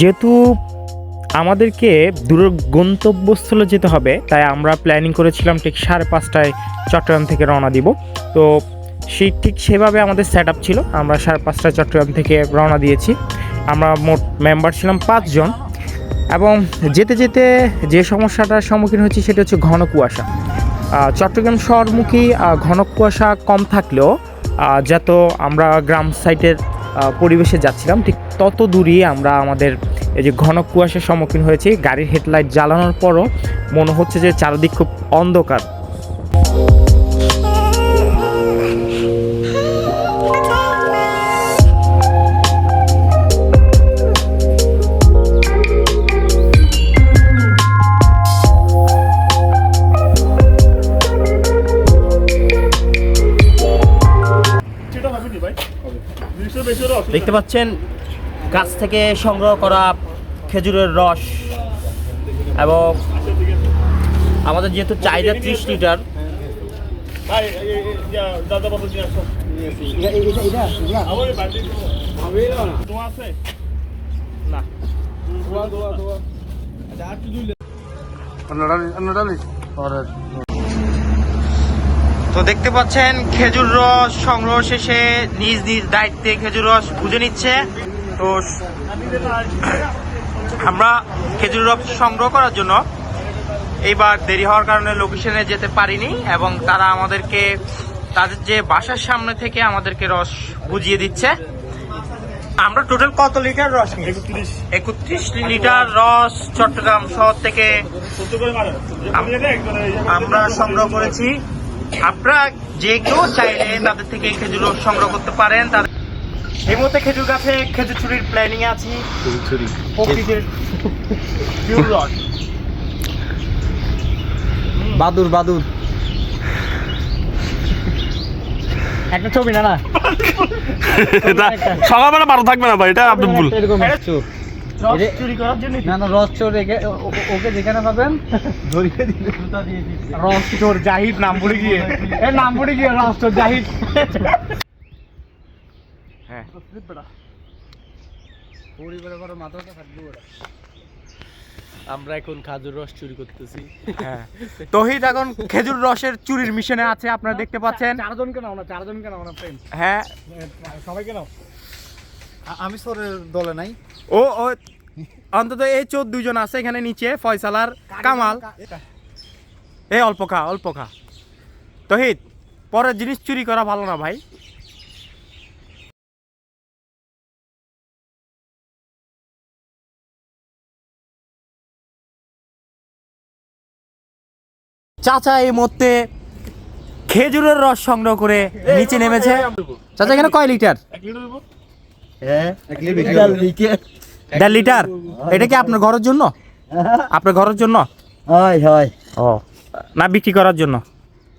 যেহেতু আমাদেরকে দূর গন্তব্যস্থলে যেতে হবে, তাই আমরা প্ল্যানিং করেছিলাম ঠিক সাড়ে পাঁচটায় চট্টগ্রাম থেকে রওনা দিব। তো সেই ঠিক সেভাবে আমাদের সেট আপ ছিল, আমরা সাড়ে পাঁচটায় চট্টগ্রাম থেকে রওনা দিয়েছি। আমরা মোট মেম্বার ছিলাম পাঁচজন এবং যেতে যেতে যে সমস্যাটার সম্মুখীন হয়েছি সেটা হচ্ছে ঘন কুয়াশা। চট্টগ্রাম শহরমুখী ঘন কুয়াশা কম থাকলেও যত আমরা গ্রাম সাইটের পরিবেশে যাচ্ছিলাম, ঠিক তত দূরই আমরা আমাদের এই যে ঘন কুয়াশার সম্মুখীন হয়েছি গাড়ির হেডলাইট জ্বালানোর পরও মনে হচ্ছে যে চারদিক খুব অন্ধকার। দেখতে পাচ্ছেন গাছ থেকে সংগ্রহ করা খেজুরের রস এবং আমাদের যেহেতু চাহিদা ত্রিশ লিটার, তো দেখতে পাচ্ছেন খেজুর রস সংগ্রহ শেষে নিজ নিজ দায়িত্বে খেজুর রস বুঝে নিচ্ছে। তো আমরা খেজুর রস সংগ্রহ করার জন্য এইবার দেরি হওয়ার কারণে লোকেশনে যেতে পারিনি এবং তারা আমাদেরকে তাদের যে বাসার সামনে থেকে আমাদেরকে রস বুঝিয়ে দিচ্ছে। আমরা টোটাল কত লিটার রস একত্রিশ। লিটার রস চট্টগ্রাম শহর থেকে আমরা সংগ্রহ করেছি। আপনারা যে কেউ চাইলে তাদের থেকে খেজুর রস সংগ্রহ করতে পারেন তাদের এই মুহূর্তে খেজুর গাছে খেজুর চুরির প্ল্যানিং আছি। প্রকৃতির pure রস। বাদুর বাদুর। একটা ছবি না না। সকালবেলা বারো থাকবে না ভাই এটা আপনি ভুল। রস চুরি না না রস চোর ওকে যেখানে পাবেন ধরিয়ে দিলে জুতা দিয়ে দিবে। রস চোর জাহিদ নাম পড়ে গিয়ে। এ নাম পড়ে গিয়ে রস চোর জাহিদ। হ্যাঁ। আমরা এখন খাজুর রস চুরি করতেছি। হ্যাঁ। তহিদ এখন খেজুর রসের চুরির মিশনে আছে আপনারা দেখতে পাচ্ছেন। চারজনকে নাও না চারজনকে নাও না ফ্রেন্ড হ্যাঁ। সবাইকে নাও। আমি সরের দলে নাই। ও ও অন্তত এই চোদ্দ দুজন আছে এখানে নিচে ফয়সালার কামাল। এই অল্প খা অল্প খা। তহিদ পরের জিনিস চুরি করা ভালো না ভাই। চাচা এই মধ্যে খেজুরের রস সংগ্রহ করে নিচে নেমেছে। চাচা এখানে কয় লিটার? এক লিটার দেড় লিটার। এটা কি আপনার ঘরের জন্য? আপনার ঘরের জন্য? হয় হয়। ও না বিক্রি করার জন্য?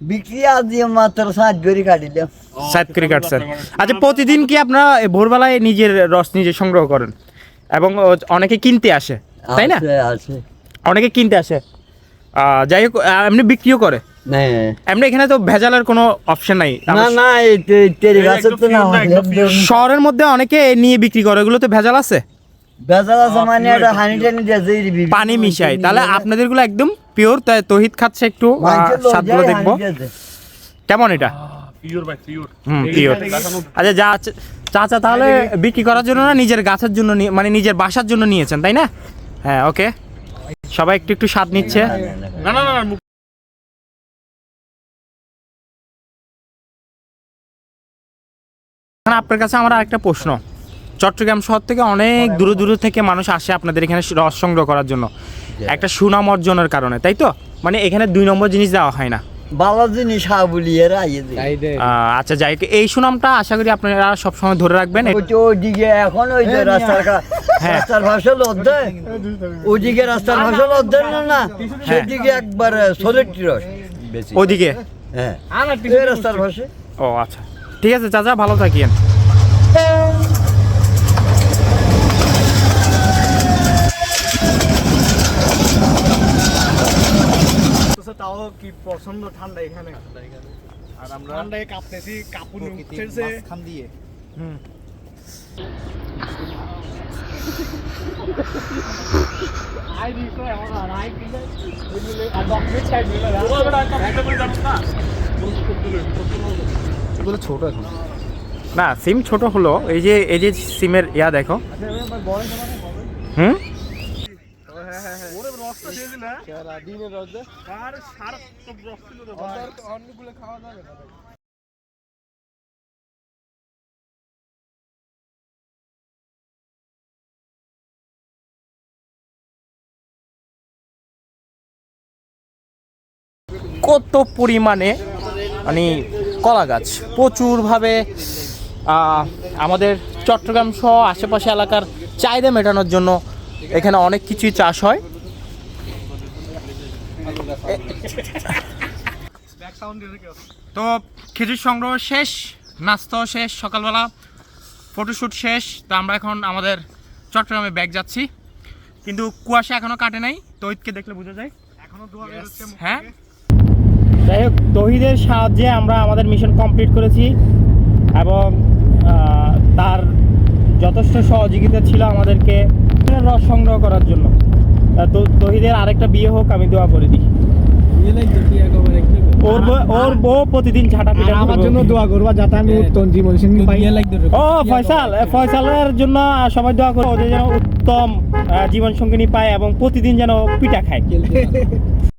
বিক্রি আজ মাত্র সাত গড়ি কাটিলাম। সাত করে কাটছেন। আচ্ছা প্রতিদিন কি আপনারা ভোরবেলায় নিজের রস নিজে সংগ্রহ করেন? এবং অনেকে কিনতে আসে তাই না? অনেকে কিনতে আসে। যাই হোক আহ, এমনি বিক্রিও করে। এমনি এখানে তো ভেজালের কোনো অপশন নাই। না না হয়। শহরের মধ্যে অনেকে নিয়ে বিক্রি করে এগুলো তো ভেজাল আছে? বেজাল আছে মানে এটা হানি টানি বিভিন্ন পানি মিশাই। তাহলে নিয়ে আপনাদেরগুলো একদম পিওর তাই তহিদ খাচ্ছে একটু স্বাদগুলো দেখব। কেমন এটা? পিওর ভাই পিওর পিওর আচ্ছা যা চাচা তাহলে বিক্রি করার জন্য না নিজের গাছের জন্য নিয়ে- মানে নিজের বাসার জন্য নিয়েছেন তাই না? হ্যাঁ ওকে সবাই একটু একটু স্বাদ নিচ্ছে। না না না আপনার কাছে আমার আরেকটা প্রশ্ন। চট্টগ্রাম শহর থেকে অনেক দূর দূর। থেকে মানুষ আসে আপনাদের এখানে রস সংগ্রহ করার জন্য। একটা সুনাম অর্জনের কারণে তাই তো? মানে এখানে দুই নম্বর জিনিস দেওয়া হয় না। ভালো জিনিস হা বলি এরা আইয়ে দে। আহ, আচ্ছা যাই হোক, এই সুনামটা আশা করি আপনারা সবসময় ধরে রাখবেন। ওই তো ওইদিকে এখন ওই যে রাস্তার কা- হ্যাঁ। রাস্তার ভাষা লদ্দে ওইদিকে রাস্তার ভাষা লদ্দে না না সেদিকে একবার সলিড রস বেশি। ওদিকে হ্যাঁ। এই রাস্তার ভাষা ও আচ্ছা। ঠিক আছে চাচা ভালো থাকিয়েন কি প্রচণ্ড ঠান্ডা এখানে? আর আমরা ঠান্ডায় কাঁপতেছি কাপুন উঠতেছে। খান দিয়ে। হুম। ছোট এখন। না সিম ছোট হলো। এই যে এই যে সিমের ইয়া দেখো। হুম? ওরে রসটা দিয়ে রোদে আর সারা সব ছিল রে অন্যগুলো খাওয়া যাবে না কত পরিমাণে মানে কলা গাছ। প্রচুরভাবে আহ, আমাদের চট্টগ্রাম সহ আশেপাশে এলাকার চাহিদা মেটানোর জন্য এখানে অনেক কিছুই চাষ হয় ব্যাক সাউন্ড দিয়ে কেউ তো খেজুর সংগ্রহ শেষ নাস্তাও শেষ সকালবেলা ফটোশ্যুট শেষ। তো আমরা এখন আমাদের চট্টগ্রামে ব্যাগ যাচ্ছি। কিন্তু কুয়াশা এখনও কাটে নাই তহিদকে দেখলে বোঝা যায়। হ্যাঁ? যাই হোক তহিদের সাহায্যে আমরা আমাদের মিশন কমপ্লিট করেছি এবং তার যথেষ্ট সহযোগিতা ছিল আমাদেরকে রস সংগ্রহ করার জন্য। তো তহিদের আরেকটা বিয়ে হোক আমি দোয়া করে দিই। ওর ওর বউ প্রতিদিন ঝাঁটা পিটা আমার জন্য দোয়া করবা যাতে আমি উত্তম জীবন সঙ্গী পাই। ও ফয়সাল ফয়সালের জন্য সবাই দোয়া করে ওদের যেন উত্তম জীবন সঙ্গিনী পায় এবং প্রতিদিন যেন পিঠা খায়।